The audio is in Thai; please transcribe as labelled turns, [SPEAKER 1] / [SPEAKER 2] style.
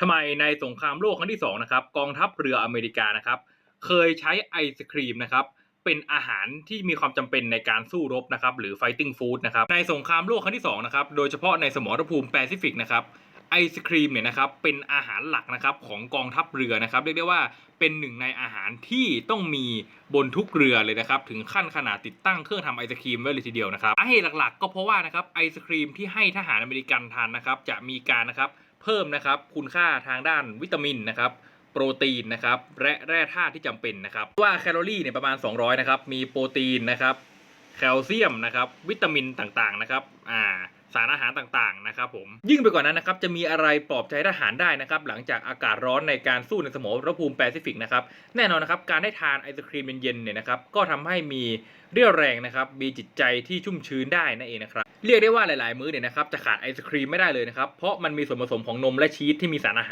[SPEAKER 1] ทำไมในสงครามโลกครั้งที่2นะครับกองทัพเรืออเมริกานะครับ เคยใช้ไอศครีมนะครับเป็นอาหารที่มีความจำเป็นในการสู้รบนะครับหรือ fighting food นะครับในสงครามโลกครั้งที่2นะครับโดยเฉพาะในสมรภูมิแปซิฟิกนะครับไอศครีมเนี่ยนะครับเป็นอาหารหลักนะครับของกองทัพเรือนะครับเรียกได้ว่าเป็นหนึ่งในอาหารที่ต้องมีบนทุกเรือเลยนะครับถึงขั้นขนาดติดตั้งเครื่องทำไอศครีมไว้เลยทีเดียวนะครับสาเหตุหลักๆ ก็เพราะว่านะครับไอศครีมที่ให้ทหารอเมริกันทานนะครับจะมีการนะครับ เพิ่มนะครับคุณค่าทางด้านวิตามินนะครับโปรตีนนะครับและแร่ธาตุที่จำเป็นนะครับว่าแคลอรี่เนี่ยประมาณ 200นะครับมีโปรตีนนะครับแคลเซียมนะครับวิตามินต่างๆนะครับอ่าสารอาหารต่างๆนะครับผมยิ่งไปกว่านั้นนะครับจะมีอะไรปลอบใจทหารได้นะครับหลังจากอากาศร้อนในการสู้ในสมรภูมิแปซิฟิกนะครับแน่นอนนะครับการได้ทานไอศครีมเย็นๆเนี่ยนะครับก็ทำให้มีเรี่ยวแรงนะครับมีจิตใจที่ชุ่มชื้นได้นั่นเองนะครับ เรียกได้ว่าหลาย ๆ มื้อเนี่ยนะครับจะขาดไอศครีมไม่ได้เลยนะครับ เพราะมันมีส่วนผสมของนมและชีสที่มีสารอาหาร